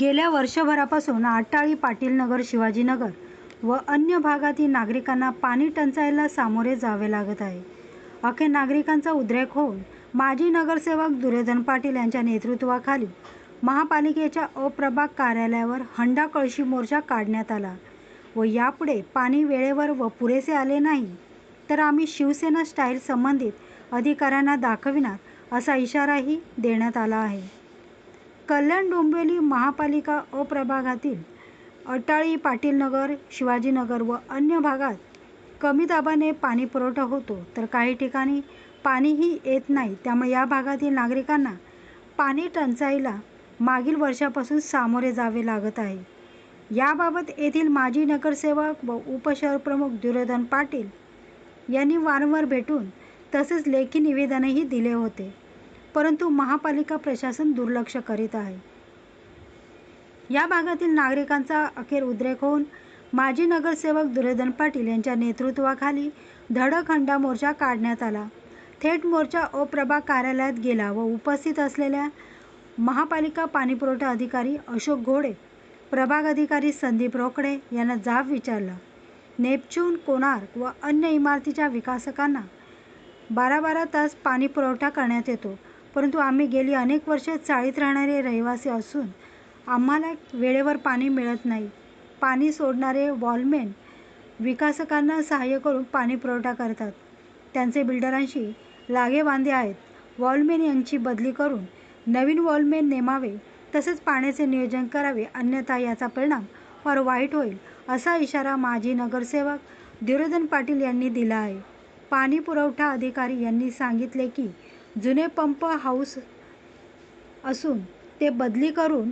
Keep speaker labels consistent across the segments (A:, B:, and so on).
A: गेल्या वर्षभरापासून आटाळी पाटीलनगर शिवाजीनगर व अन्य भागातील नागरिकांना पाणी टंचाईला सामोरे जावे लागत आहे. अखेर नागरिकांचा उद्रेक होऊन माजी नगरसेवक दुर्योधन पाटील यांच्या नेतृत्वाखाली महापालिकेच्या अप्रभाग कार्यालयावर हंडा कळशी मोर्चा काढण्यात आला व यापुढे पाणी वेळेवर व पुरेसे आले नाही तर आम्ही शिवसेना स्टाईल संबंधित अधिकाऱ्यांना दाखविणार असा इशाराही देण्यात आला आहे. कल्याण डोंबिवली महापालिका अप्रभागातील अटाळी पाटीलनगर शिवाजीनगर व अन्य भागात कमी दाबाने पाणी पुरवठा होतो. तर काही ठिकाणी पाणीही येत नाही. त्यामुळे या भागातील नागरिकांना पाणी टंचाईला मागील वर्षापासून सामोरे जावे लागत आहे. याबाबत येथील माजी नगरसेवक व उपशहरप्रमुख दुर्योधन पाटील यांनी वारंवार भेटून तसेच लेखी निवेदनही दिले होते. परंतु महापालिका प्रशासन दुर्लक्ष करीत आहे. या भागातील नागरिकांचा अखेर उद्रेक होऊन माजी नगरसेवक दुर्योधन पाटील यांच्या नेतृत्वाखाली धडक हंडा मोर्चा काढण्यात आला. थेट मोर्चा अप्रभा कार्यालयात गेला व उपस्थित असलेल्या महापालिका पाणीपुरवठा अधिकारी अशोक घोडे प्रभाग अधिकारी संदीप रोकडे यांना जाब विचारला. नेपच्यून कोणार्क व अन्य इमारतीच्या विकासकांना बारा बारा तास पाणी पुरवठा करण्यात येतो. परंतु आम्ही गेली अनेक वर्षे चाळीत राहणारे रहिवासी असून आम्हाला वेळेवर पाणी मिळत नाही. पाणी सोडणारे वॉलमेन विकासकांना सहाय्य करून पाणी पुरवठा करतात. त्यांचे बिल्डरांशी लागेबांधे आहेत. वॉलमेन यांची बदली करून नवीन वॉलमेन नेमावे तसेच पाण्याचे नियोजन करावे अन्यथा याचा परिणाम फार वाईट होईल असा इशारा माजी नगरसेवक दुर्योधन पाटील यांनी दिला आहे. पाणी पुरवठा अधिकारी यांनी सांगितले की जुने पंप हाऊस असून ते बदली करून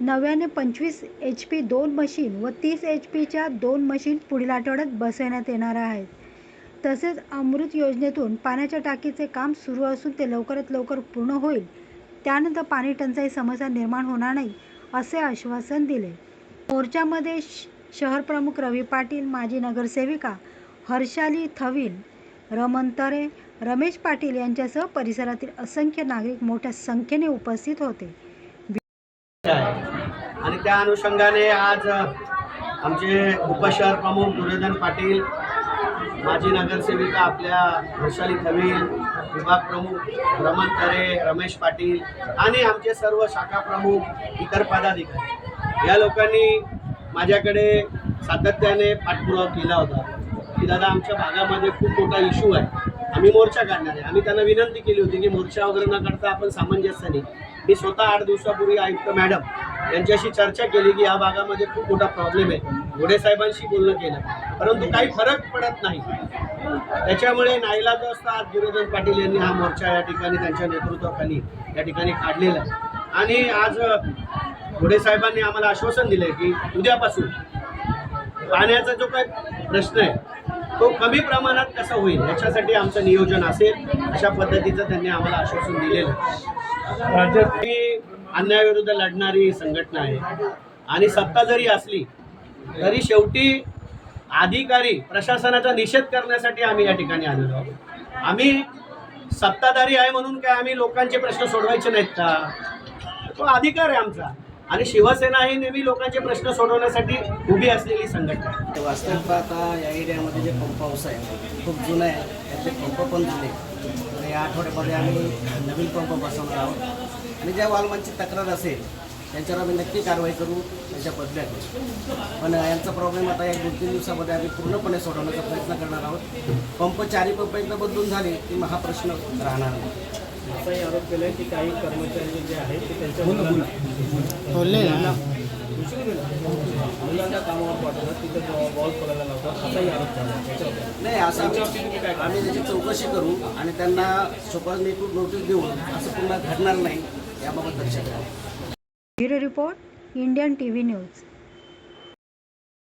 A: नव्याने पंचवीस एच पी दोन मशीन व तीस एच पीच्या दोन मशीन पुढील आठवड्यात बसवण्यात येणार आहेत. तसेच अमृत योजनेतून पाण्याच्या टाकीचे काम सुरू असून ते लवकरात लवकर पूर्ण होईल. त्यानंतर पाणी टंचाई समस्या निर्माण होणार नाही असे आश्वासन दिले. मोर्चामध्ये श शहरप्रमुख रवी पाटील माजी नगरसेविका हर्षाली थविल रमन तरे रमेश पाटील यांच्यासह परिसरातील असंख्य नागरिक मोठ्या संख्येने उपस्थित होते.
B: आणि त्या अनुषंगाने आज आमचे उपशहर प्रमुख दुर्योधन पाटील माजी नगरसेविका आपल्या वैशाली थवील विभाग प्रमुख रमण तरे रमेश पाटील आणि आमचे सर्व शाखा प्रमुख इतर पदाधिकारी. या लोकांनी माझ्याकडे सातत्याने पाठपुरावा केला होता की दादा आमच्या भागामध्ये खूप मोठा इशू आहे. आम्ही मोर्चा काढणार आहे. आम्ही त्यांना विनंती केली होती की मोर्चा वगैरे न करता आपण सामंजस्याने मी स्वतः आठ दिवसापूर्वी आयुक्त मॅडम यांच्याशी चर्चा केली की या भागामध्ये खूप मोठा प्रॉब्लेम आहे. घोडे साहेबांशी बोलणं केलं. परंतु काही फरक पडत नाही. त्याच्यामुळे नाईला जो असता आज दुर्योधन पाटील यांनी हा मोर्चा या ठिकाणी त्यांच्या नेतृत्वाखाली या ठिकाणी काढलेला आणि आज अ, घोडे साहेबांनी आम्हाला आश्वासन दिलं की उद्यापासून पाण्याचा जो काही प्रश्न आहे तो कमी प्रमाणात कसा होईल याच्यासाठी आमचं नियोजन असेल अशा पद्धतीचं त्यांनी आम्हाला आश्वासन दिलेलं राज्यात ही अन्यायाविरुद्ध लढणारी संघटना आहे. आणि सत्ता जरी असली तरी शेवटी अधिकारी प्रशासनाचा निषेध करण्यासाठी आम्ही या ठिकाणी आलेलो आहोत. आम्ही सत्ताधारी आहे म्हणून काय आम्ही लोकांचे प्रश्न सोडवायचे नाहीत का? तो अधिकार आहे आमचा. आणि शिवसेना ही नेहमी लोकांचे प्रश्न सोडवण्यासाठी उभी असलेली संघटना आहे.
C: वास्तव आता या एरियामध्ये जे पंप हाऊस आहे खूप जुनं आहे. त्यातले पंप पण जुने या आठवड्यामध्ये आम्ही नवीन पंप बसवणार आहोत. आणि ज्या वालमांची तक्रार असेल त्यांच्यावर आम्ही नक्की कारवाई करू त्यांच्या बदल्या करू पण यांचा प्रॉब्लेम आता या दोन तीन दिवसामध्ये आम्ही पूर्णपणे सोडवण्याचा प्रयत्न करणार आहोत. पंप चारी पंप एकदा बदलून झाले की मग हा प्रश्न राहणार नाही.
D: असाही आरोप केलाय की काही कर्मचारी जे आहेत ते त्यांच्या मुलांना मुलांना कामावर पाठवतात तिथं बॉल खोलायला लावतात असाही आरोप झाला त्याच्यावर
C: नाही असं आम्ही आम्ही त्याची चौकशी करू आणि त्यांना स्वतः नोटीस देऊन असं पुन्हा घडणार नाही याबाबत लक्ष द्या.
A: Bureau report Indian T V news.